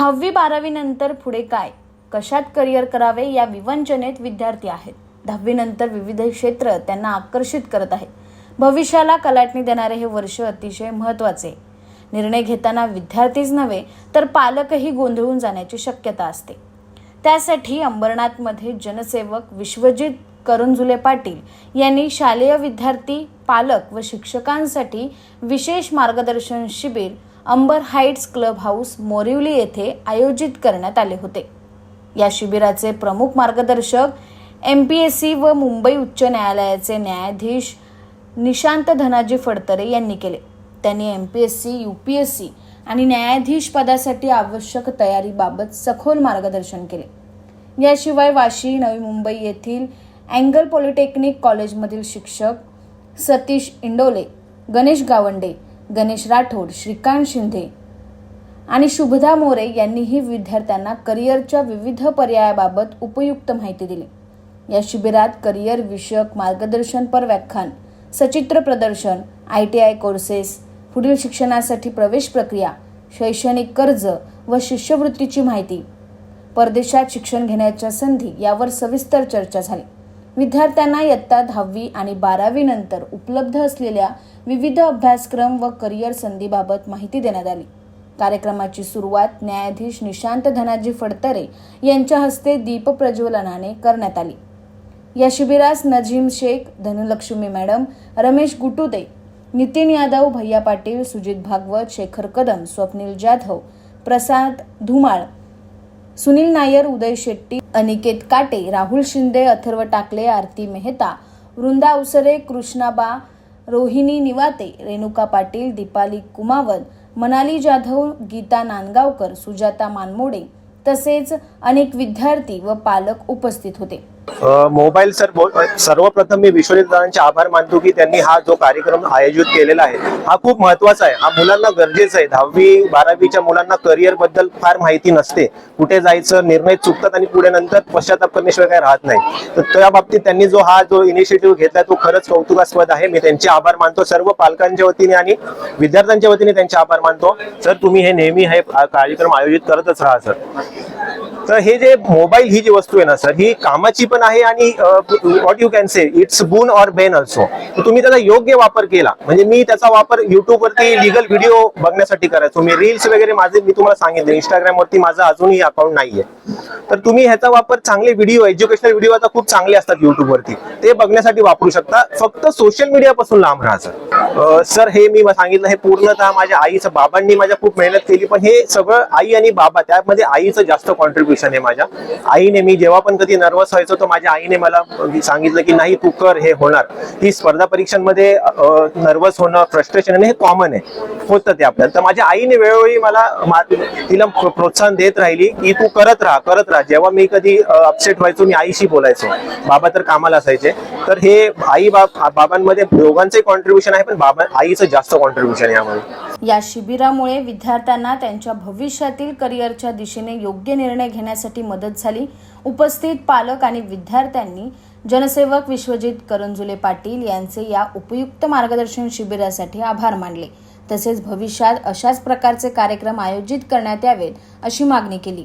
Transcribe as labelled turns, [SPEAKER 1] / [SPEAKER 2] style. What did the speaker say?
[SPEAKER 1] दहावी बारावी नंतर पुढे काय? कशात करिअर करावे या विवंचनेत विद्यार्थी आहेत. दहावी नंतर विविध क्षेत्र त्यांना आकर्षित करत आहेत. भविष्याला कलाटणी देणारे हे वर्ष अतिशय महत्त्वाचे निर्णय घेताना विद्यार्थीच नव्हे तर पालकही गोंधळून जाण्याची शक्यता असते. त्यासाठी अंबरनाथमध्ये जनसेवक विश्वजित करुणजुले पाटील यांनी शालेय विद्यार्थी पालक व शिक्षकांसाठी विशेष मार्गदर्शन शिबिर Ambar Heights Club House Morivali येथे आयोजित करण्यात आले होते. या शिबिराचे प्रमुख मार्गदर्शक एम पी एस सी व मुंबई उच्च न्यायालयाचे न्यायाधीश निशांत धनाजी फडतरे यांनी केले. त्यांनी M P S C U P S C आणि न्यायाधीश पदासाठी आवश्यक तयारीबाबत सखोल मार्गदर्शन केले. याशिवाय वाशी नवी मुंबई येथील अँगल पॉलिटेक्निक कॉलेजमधील शिक्षक सतीश इंडोले गणेश गावंडे गणेश राठोड श्रीकांत शिंदे आणि शुभदा मोरे यांनीही विद्यार्थ्यांना करिअरच्या विविध पर्यायाबाबत उपयुक्त माहिती दिली. या शिबिरात करिअर विषयक मार्गदर्शनपर व्याख्यान सचित्र प्रदर्शन आय टी आय कोर्सेस पुढील शिक्षणासाठी प्रवेश प्रक्रिया शैक्षणिक कर्ज व शिष्यवृत्तीची माहिती परदेशात शिक्षण घेण्याच्या संधी यावर सविस्तर चर्चा झाली. विद्यार्थ्यांना इयत्ता दहावी आणि बारावी नंतर उपलब्ध असलेल्या विविध अभ्यासक्रम व करिअर संधीबाबत माहिती देण्यात आली. कार्यक्रमाची सुरुवात न्यायाधीश निशांत धनाजी फडतरे यांच्या हस्ते दीप प्रज्वलनाने करण्यात आली. या शिबिरास नजीम शेख धनलक्ष्मी मॅडम रमेश गुटुदे नितीन यादव भैया पाटील सुजित भागवत शेखर कदम स्वप्नील जाधव प्रसाद धुमाळ सुनील नायर उदय शेट्टी अनिकेत काटे राहुल शिंदे अथर्व टाकले आरती मेहता वृंदा अवसरे कृष्णाबा रोहिणी निवाते रेणुका पाटील दीपाली कुमावत मनाली जाधव गीता नांदगावकर सुजाता मानमोडे तसेच अनेक विद्यार्थी व पालक उपस्थित होते.
[SPEAKER 2] मोबाईल सर सर्वप्रथम मी विश्वजितदारांचे आभार मानतो की त्यांनी हा जो कार्यक्रम आयोजित केलेला आहे हा खूप महत्त्वाचा आहे. हा मुलांना गरजेचा आहे. दहावी बारावीच्या मुलांना करिअरबद्दल फार माहिती नसते. कुठे जायचं निर्णय चुकतात आणि पुढे नंतर पश्चाताप करण्याशिवाय काही राहत नाही. तर त्या बाबतीत त्यांनी जो हा जो इनिशिएटिव्ह घेतला तो खरंच कौतुकास्पद आहे. मी त्यांचे आभार मानतो. सर्व पालकांच्या वतीने आणि विद्यार्थ्यांच्या वतीने त्यांचे आभार मानतो. सर तुम्ही हे नेहमी हे कार्यक्रम आयोजित करतच राहा सर. तर हे जे मोबाईल ही जी वस्तू आहे ना सर ही कामाची पण आहे आणि what you can say it's boon or bane also तुम्ही त्याचा योग्य वापर केला. म्हणजे मी त्याचा वापर युट्यूब वरती लिगल व्हिडिओ बघण्यासाठी करायचो. मी रील्स वगैरे माझे मी तुम्हाला सांगितले. इंस्टाग्राम वरती माझं अजूनही अकाउंट नाहीये. तर तुम्ही ह्याचा वापर चांगले व्हिडिओ एज्युकेशनल व्हिडिओ आता खूप चांगले असतात युट्यूब वरती. ते बघण्यासाठी वापरू शकता. फक्त सोशल मीडियापासून लांब राहा सर. सर हे मी सांगितलं हे पूर्णतः माझ्या आईचं बाबांनी माझ्या खूप मेहनत केली पण हे सगळं आई आणि बाबा त्यामध्ये आईचं जास्त कॉन्ट्रीब्युशन आहे माझ्या. आईने मी जेव्हा पण कधी नर्वस व्हायचो तर माझ्या आईने मला सांगितलं की नाही तू कर हे होणार. ही स्पर्धा परीक्षांमध्ये नर्वस होणं फ्रस्ट्रेशन हे कॉमन आहे. होतं ते आपल्याला. तर माझ्या आईने वेळोवेळी मला मा- तिला प्रोत्साहन देत राहिली की तू करत राहा करत राहा. जेव्हा मी कधी अपसेट व्हायचो मी आईशी बोलायचो. बाबा तर कामाला असायचे. तर हे आई बाब बाबांमध्ये दोघांचे कॉन्ट्रीब्युशन आहे पण बाबा आईचं जास्त कॉन्ट्रीब्युशन यामध्ये.
[SPEAKER 1] या शिबिरामुळे विद्यार्थ्यांना त्यांच्या भविष्यातील करिअरच्या दिशेने योग्य निर्णय घेण्यासाठी मदत झाली. उपस्थित पालक आणि विद्यार्थ्यांनी जनसेवक विश्वजित करंजुले पाटील यांचे या उपयुक्त मार्गदर्शन शिबिरासाठी आभार मानले. तसेच भविष्यात अशाच प्रकारचे कार्यक्रम आयोजित करण्यात यावेत अशी मागणी केली.